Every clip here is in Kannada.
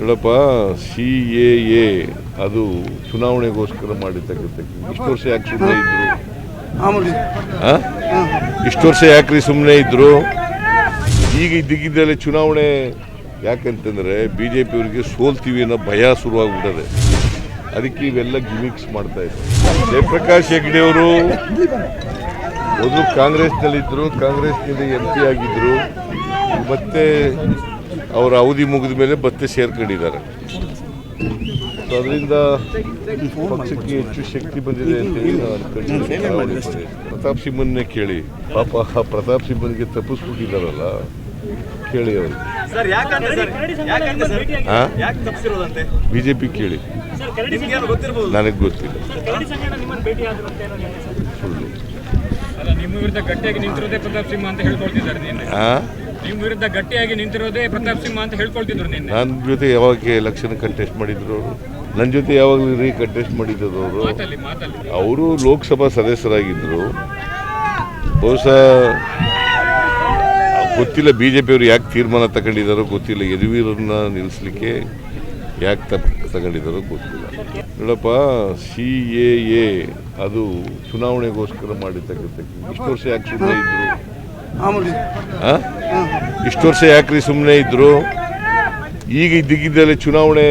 ನೋಡಪ್ಪ ಸಿ ಎ ಎ ಅದು ಚುನಾವಣೆಗೋಸ್ಕರ ಮಾಡಿರ್ತಕ್ಕಂಥ ಇಷ್ಟು ವರ್ಷ ಯಾಕೆ ಸುಮ್ಮನೆ ಇದ್ರು? ಇಷ್ಟು ವರ್ಷ ಯಾಕ್ರಿ ಸುಮ್ಮನೆ ಇದ್ರು? ಈಗ ಇದ್ದಕ್ಕಿದ್ದಲ್ಲೇ ಚುನಾವಣೆ ಯಾಕಂತಂದ್ರೆ ಬಿ ಜೆ ಪಿಯವರಿಗೆ ಸೋಲ್ತೀವಿ ಅನ್ನೋ ಭಯ ಶುರುವಾಗ್ಬಿಟ್ಟದೆ. ಅದಕ್ಕೆ ಇವೆಲ್ಲ ಗಿಮಿಕ್ಸ್ ಮಾಡ್ತಾ ಇದ್ರು. ಜಯಪ್ರಕಾಶ್ ಹೆಗ್ಡೆ ಅವರು ಮೊದಲು ಕಾಂಗ್ರೆಸ್ನಲ್ಲಿದ್ದರು ಕಾಂಗ್ರೆಸ್ನಿಂದ ಎಂ ಪಿ ಆಗಿದ್ದರು ಮತ್ತೆ ಅವರ ಅವಧಿ ಮುಗಿದ ಮೇಲೆ ಮತ್ತೆ ಸೇರ್ಕೊಂಡಿದ್ದಾರೆ ಸೊ ಅದರಿಂದ ಪಕ್ಷಕ್ಕೆ ಹೆಚ್ಚು ಶಕ್ತಿ ಬಂದಿದೆ ಅಂತ ಹೇಳಿ ನಾನು ಅನ್ಕೊಂಡಿದ್ದೀನಿ ಪ್ರತಾಪ್ ಸಿಂಹನ್ನೇ ಕೇಳಿ. ಪಾಪ ಆ ಪ್ರತಾಪ್ ಸಿಂಹನ್ಗೆ ತಪ್ಪಿಸ್ಬಿಟ್ಟಿದ್ದಾರಲ್ಲ ಕೇಳಿ ಅವರು. ಸರ್ ಯಾಕಂತೆ ಸರ್ ಯಾಕಂತೆ ಸರ್ ಹಾ? ಯಾಕೆ ತಪ್ಪಿಸಿರೋದಂತೆ ಬಿ ಜೆ ಪಿ ಕೇಳಿ ನನಗೆ ಗೊತ್ತಿಲ್ಲ. ಸುಳ್ಳು. ಅಲ್ಲ ನಿಮ್ಮ ವಿರುದ್ಧ ಗಟ್ಟಿಯಾಗಿ ನಿಂತಿರೋದೇ ಪ್ರತಾಪ್ ಸಿಂಹ ಅಂತ ಹೇಳ್ಕೊಳ್ತಿದ್ದಾರೆ ನಿಮ್ಮ ವಿರುದ್ಧ ಗಟ್ಟಿಯಾಗಿ ನಿಂತಿರೋದೇ ಪ್ರತಾಪ್ ಸಿಂಹ ಅಂತ ಹೇಳ್ಕೊಳ್ತಿದ್ರು ನಿನ್ನೆ. ನನ್ನ ಜೊತೆ ಯಾವಾಗ ಎಲೆಕ್ಷನ್ ಕಂಟೆಸ್ಟ್ ಮಾಡಿದ್ರು ಅವರು? ನನ್ನ ಜೊತೆ ಯಾವಾಗಲೂ ರೀ ಕಂಟೆಸ್ಟ್ ಮಾಡಿದ್ರು ಅವರು? ಮಾತಲ್ಲಿ ಮಾತಲ್ಲಿ. ಅವರು ಲೋಕಸಭಾ ಸದಸ್ಯರಾಗಿದ್ದರು ಬಹುಶಃ ಗೊತ್ತಿಲ್ಲ ಬಿ ಜೆ ಪಿಯವರು ಯಾಕೆ ತೀರ್ಮಾನ ತಗೊಂಡಿದ್ದಾರೋ ಗೊತ್ತಿಲ್ಲ. ಯದುವೀರನ್ನ ನಿಲ್ಲಿಸಲಿಕ್ಕೆ ಯಾಕೆ ತಪ್ ತಗೊಂಡಿದ್ದಾರೋ ಗೊತ್ತಿಲ್ಲ. ನೋಡಪ್ಪ ಸಿ ಎ ಎ ಅದು ಚುನಾವಣೆಗೋಸ್ಕರ ಮಾಡಿರ್ತಕ್ಕಂಥ ಇಷ್ಟು ವರ್ಷ ಯಾಕೆ ಸುಮ್ಮನೆ ಇದ್ರು? ಮಾಮೂಲಿ? ಇಷ್ಟು ವರ್ಷ ಯಾಕ್ರಿ ಸುಮ್ಮನೆ ಇದ್ರು? ಈಗ ಇದ್ದಕ್ಕಿದ್ದಲ್ಲೇ ಚುನಾವಣೆ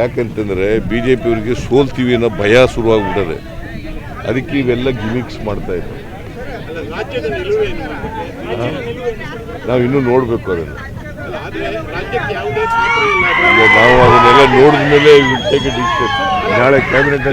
ಯಾಕಂತಂದ್ರೆ ಬಿ ಜೆ ಪಿಯವರಿಗೆ ಸೋಲ್ತೀವಿ ಅನ್ನೋ ಭಯ ಶುರುವಾಗ್ಬಿಟ್ಟದೆ. ಅದಕ್ಕೆ ಇವೆಲ್ಲ ಗಿಮಿಕ್ಸ್ ಮಾಡ್ತಾ ಇದ್ರು. ನಾವು ಇನ್ನೂ ನೋಡಬೇಕು ಅದನ್ನು. ನಾವು ಅದನ್ನೆಲ್ಲ ನೋಡಿದ ಮೇಲೆ ನಾಳೆ ಕ್ಯಾಬಿನೆಟ್